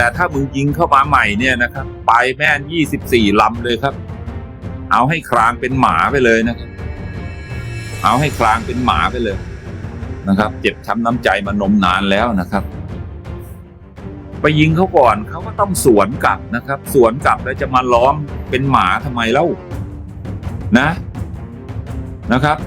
แต่ถ้ามึงยิงเข้ามาใหม่เนี่ยนะครับ ไปแม่นยี่สิบสี่ลำเลยครับ เอาให้ครางเป็นหมาไปเลยนะครับ เอาให้ครางเป็นหมาไปเลยนะครับ เจ็บช้ำน้ำใจมานมนานแล้วนะครับ ไปยิงเขาก่อนเขาก็ต้องสวนกลับนะครับ สวนกลับแล้วจะมาล้อมเป็นหมาทำไมเล่านะนะครับ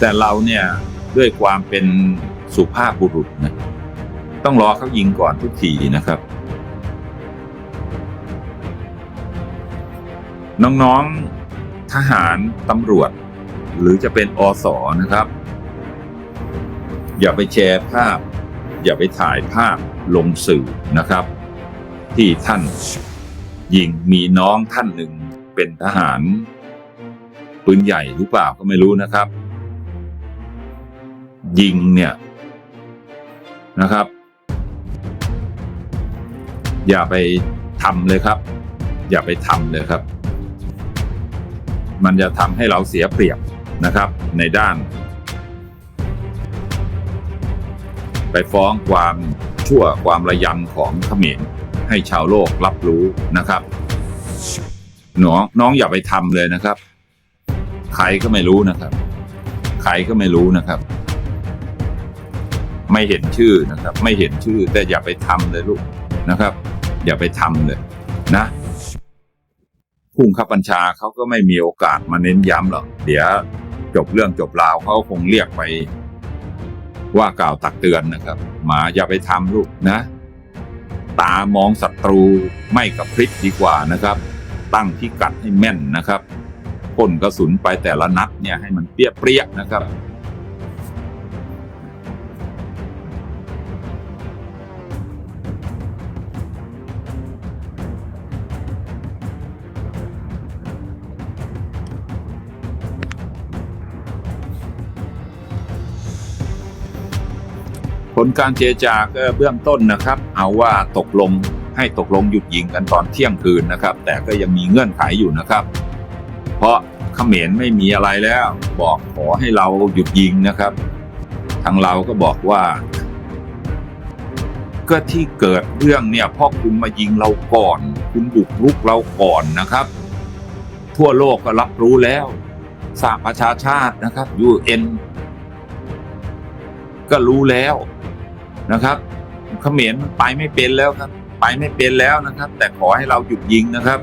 แต่เราเนี่ยด้วยความเป็นสุภาพบุรุษนะต้องรอเขายิงก่อนทุกทีนะครับ น้องๆทหารตำรวจ หรือจะเป็นอสอนะครับ อย่าไปแชร์ภาพ อย่าไปถ่ายภาพลงสื่อนะครับ ที่ท่านยิงมีน้องท่านหนึ่งเป็นทหารปืนใหญ่หรือเปล่าก็ไม่รู้นะครับ ยิงเนี่ยนะครับ อย่าไปทำเลยครับ อย่าไปทำเลยครับ มันจะทำให้เราเสียเปรียบนะครับ ในด้าน ไปฟ้องความชั่วความระยำของเขมรให้ชาวโลกรับรู้นะครับน้องน้องอย่าไปทำเลยนะครับ ใครก็ไม่รู้นะครับ ใครก็ไม่รู้นะครับ ไม่เห็นชื่อนะครับ ไม่เห็นชื่อ แต่อย่าไปทำเลยลูกนะครับ อย่าไปทำเลยนะผู้บังคับบัญชาเขาก็ไม่มีโอกาสมาเน้นย้ำหรอกเดี๋ยวจบเรื่องจบราวเขาคงเรียกไป ว่ากล่าวตักเตือนนะครับหมาอย่าไปทำลูกนะ ตามองศัตรูไม่กระพริบดีกว่านะครับ ตั้งพิกัดให้แม่นนะครับพ่นกระสุนไปแต่ละนัดเนี่ยให้มันเปี้ยเปรี้ยๆนะครับ ลการเจรจาก็เบื้องต้นนะครับ เอาว่าตกลงให้ตกลงหยุดยิงกันตอนเที่ยงคืนนะครับ แต่ก็ยังมีเงื่อนไขอยู่นะครับ เพราะเขมรไม่มีอะไรแล้ว บอกขอให้เราหยุดยิงนะครับทางเราก็บอกว่า ก็ที่เกิดเรื่องเนี่ยเพราะคุณมายิงเราก่อน คุณบุกรุกเราก่อนนะครับ ทั่วโลกก็รับรู้แล้วสหประชาชาตินะครับ UN ก็รู้แล้ว นะครับเขมรมันไปไม่เป็นแล้วครับ ไปไม่เป็นแล้วนะครับ แต่ขอให้เราหยุดยิงนะครับ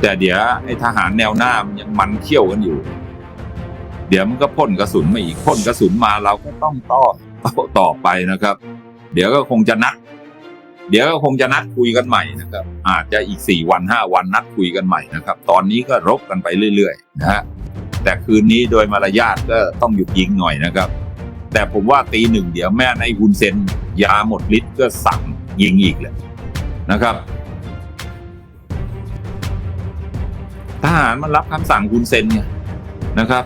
แต่เดี๋ยวไอ้ทหารแนวหน้ามันยังมันเขี้ยวกันอยู่ เดี๋ยวมันก็พ่นกระสุนมาอีกพ่นกระสุนมาเราก็ต้องต่อต่อต่อไปนะครับ เดี๋ยวก็คงจะนัดเดี๋ยวก็คงจะนัดคุยกันใหม่นะครับ อาจจะอีกสี่วันห้าวันนัดคุยกันใหม่นะครับ ตอนนี้ก็รบกันไปเรื่อยๆนะฮะแต่คืนนี้โดยมารยาทก็ต้องหยุดยิงหน่อยนะครับ แต่ผมว่าตีหนึ่งเดี๋ยวแม่ในฮุนเซนยาหมดฤทธิ์ก็สั่งยิงอีกแหละนะครับทหารมันรับคำสั่งฮุนเซนไงนะครับ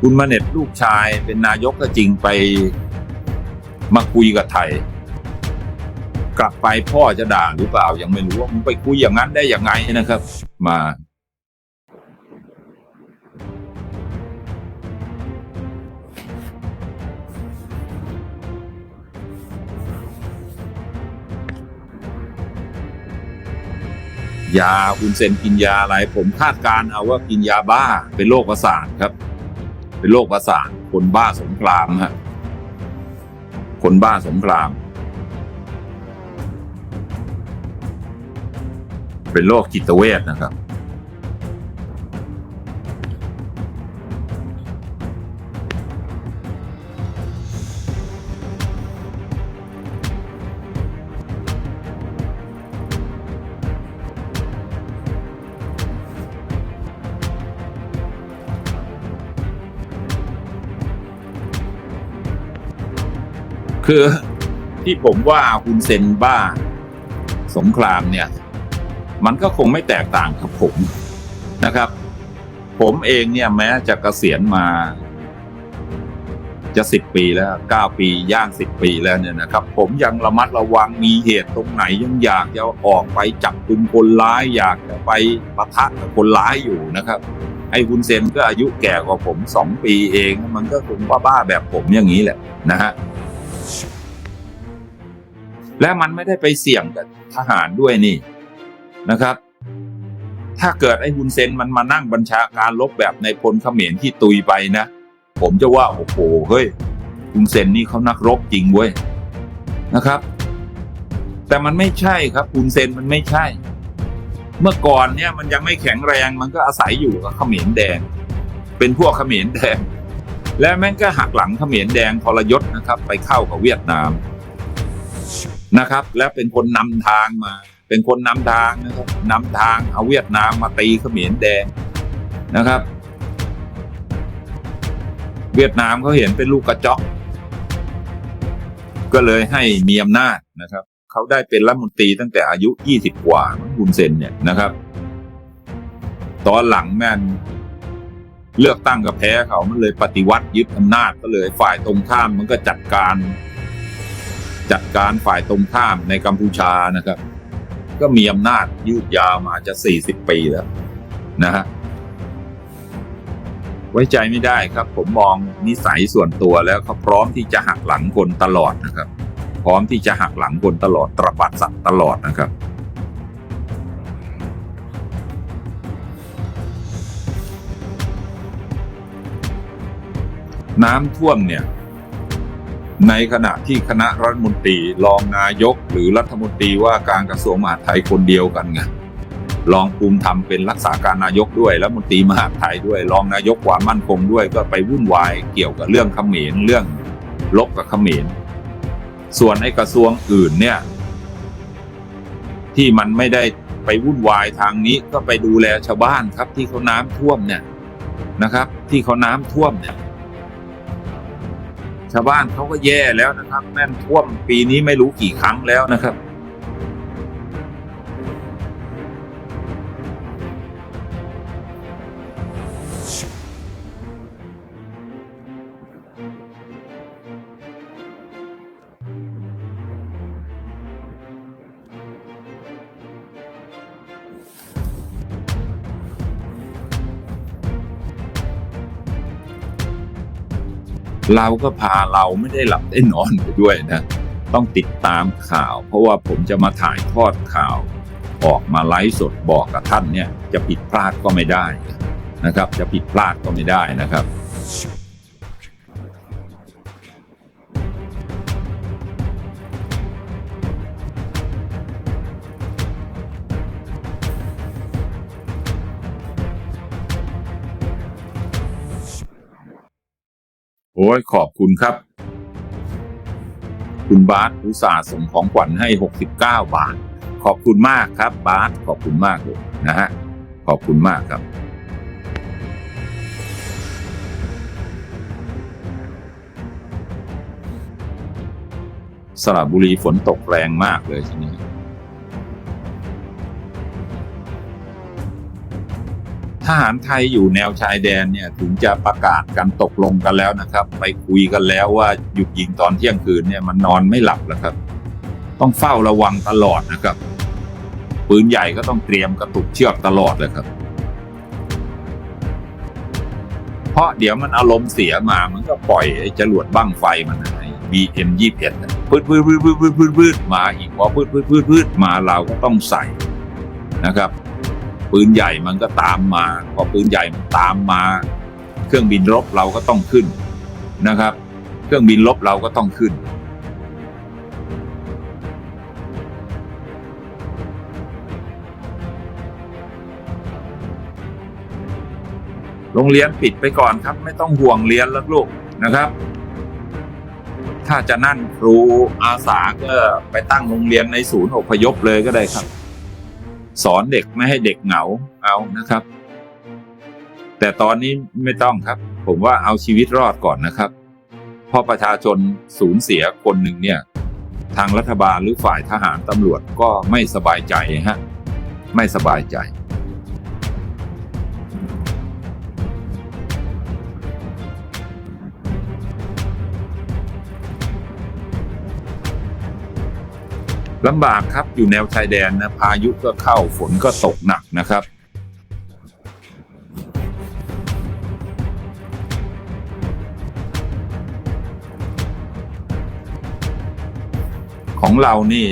คุณมาเน็ตลูกชายเป็นนายกก็จริงไปมาคุยกับไทย กลับไปพ่อจะด่าหรือเปล่ายังไม่รู้ว่ามึงไปคุยอย่างนั้นได้ยังไงนะครับ มายาอุนเซนกินยาอะไร ผมคาดการเอาว่ากินยาบ้าเป็นโรคประสาทครับ เป็นโรคประสาทคนบ้าสงครามฮะคนบ้าสงคราม เป็นโรคจิตเวชนะครับ คือที่ผมว่าคุณเซนบ้าสงครามเนี่ย มันก็คงไม่แตกต่างกับผมนะครับ ผมเองเนี่ยแม้จะเกษียณมา จะสิบปีแล้วเก้าปีย่างสิบปีแล้วเนี่ยนะครับ ผมยังระมัดระวังมีเหตุตรงไหนยังอยากจะออกไปจับกลุ่มคนร้ายอยากจะไปปะทะกับคนร้ายอยู่นะครับไอ้ฮุนเซนก็อายุแก่กว่าผมสองปีเอง มันก็คงบ้าๆแบบผมอย่างนี้แหละนะฮะและมันไม่ได้ไปเสี่ยงกับทหารด้วยนี่ นะครับ ถ้าเกิดไอ้ฮุนเซนมันมานั่งบัญชาการลบแบบในพลเขมรที่ตุยไปนะ ผมจะว่า โอ้โหเฮ้ยฮุนเซนนี่เขานักรบจริงเว้ยนะครับ แต่มันไม่ใช่ครับฮุนเซนมันไม่ใช่ เมื่อก่อนเนี่ยมันยังไม่แข็งแรงมันก็อาศัยอยู่กับเขมรแดง เป็นพวกเขมรแดงและแม่งก็หักหลังเขมรแดงทรยศนะครับ ไปเข้ากับเวียดนามนะครับ และเป็นคนนำทางมา เป็นคนนำทางนะครับนำทางเอาเวียดนามมาตีเขมรแดงนะครับ เวียดนามเขาเห็นเป็นลูกกระจอกก็เลยให้มีอำนาจนะครับเขาได้เป็นรัฐมนตรีตั้งแต่อายุ 20 กว่าฮุนเซนเนี่ยนะครับ ตอนหลังแม่นเลือกตั้งกับแพ้เขามันเลยปฏิวัติยึดอำนาจก็เลยฝ่ายตรงข้ามมันก็จัดการ จัดการฝ่ายตรงข้ามในกัมพูชานะครับ ก็มีอำนาจยืดยาวมาจะ 40 ปีแล้วนะฮะไว้ใจไม่ได้ครับ ผมมองนิสัยส่วนตัวแล้วเขาพร้อมที่จะหักหลังคนตลอดนะครับ พร้อมที่จะหักหลังคนตลอดตระบัดสัตว์ตลอดนะครับน้ำท่วมเนี่ย ในขณะที่คณะรัฐมนตรีรองนายกหรือรัฐมนตรีว่าการกระทรวงมหาดไทยคนเดียวกันไงรองภูมิธรรมเป็นรักษาการนายกด้วยรัฐมนตรีมหาดไทยด้วยรองนายกความมั่นคงด้วยก็ไปวุ่นวายเกี่ยวกับเรื่องเขมรเรื่องลบกับเขมรส่วนไอ้กระทรวงอื่นเนี่ยที่มันไม่ได้ไปวุ่นวายทางนี้ก็ไปดูแลชาวบ้านครับที่เขาน้ำท่วมเนี่ยนะครับ ที่เขาน้ำท่วมเนี่ย ชาวบ้านเขาก็แย่แล้วนะครับแม่นท่วมปีนี้ไม่รู้กี่ครั้งแล้วนะครับ เราก็พาเราไม่ได้หลับได้นอนไปด้วยนะ ต้องติดตามข่าว เพราะว่าผมจะมาถ่ายทอดข่าว ออกมาไลฟ์สดบอกกับท่านเนี่ย จะผิดพลาดก็ไม่ได้นะครับ จะผิดพลาดก็ไม่ได้นะครับ โอ้ยขอบคุณครับ คุณบาสอุตส่าห์ส่งของขวัญให้ 69 บาท ขอบคุณมากครับ บาสขอบคุณมากเลยนะฮะขอบคุณมากครับ สระบุรีฝนตกแรงมากเลยทีนี้ ทหารไทยอยู่แนวชายแดนเนี่ยถึงจะประกาศกันตกลงกันแล้วนะครับ ไปคุยกันแล้วว่าหยุดยิงตอนเที่ยงคืนเนี่ยมันนอนไม่หลับแล้วครับ ต้องเฝ้าระวังตลอดนะครับปืนใหญ่ก็ต้องเตรียมกระตุกเชือกตลอดเลยครับ เพราะเดี๋ยวมันอารมณ์เสียมามันก็ปล่อยไอ้จรวดบั้งไฟมันไอ้ BM ยี่สิบเอ็ดพืดพืดพืดพืดพืดพืดพืดมาอีกพอพืดพืดพืดพืดมาเราก็ต้องใส่นะครับ ปืนใหญ่มันก็ตามมา พอปืนใหญ่มันตามมา เครื่องบินรบเราก็ต้องขึ้นนะครับ เครื่องบินรบเราก็ต้องขึ้น โรงเรียนปิดไปก่อนครับ ไม่ต้องห่วงเรียนแล้วลูกนะครับ ถ้าจะนั่นครูอาสาก็ไปตั้งโรงเรียนในศูนย์อพยพเลยก็ได้ครับ สอนเด็กไม่ให้เด็กเหงาเอานะครับ แต่ตอนนี้ไม่ต้องครับ ผมว่าเอาชีวิตรอดก่อนนะครับพอประชาชนสูญเสียคนหนึ่งเนี่ย ทางรัฐบาลหรือฝ่ายทหารตำรวจก็ไม่สบายใจฮะไม่สบายใจ ลำบากครับอยู่แนวชายแดนนะพายุก็เข้าฝนก็ตกหนักนะครับ ของเรานี่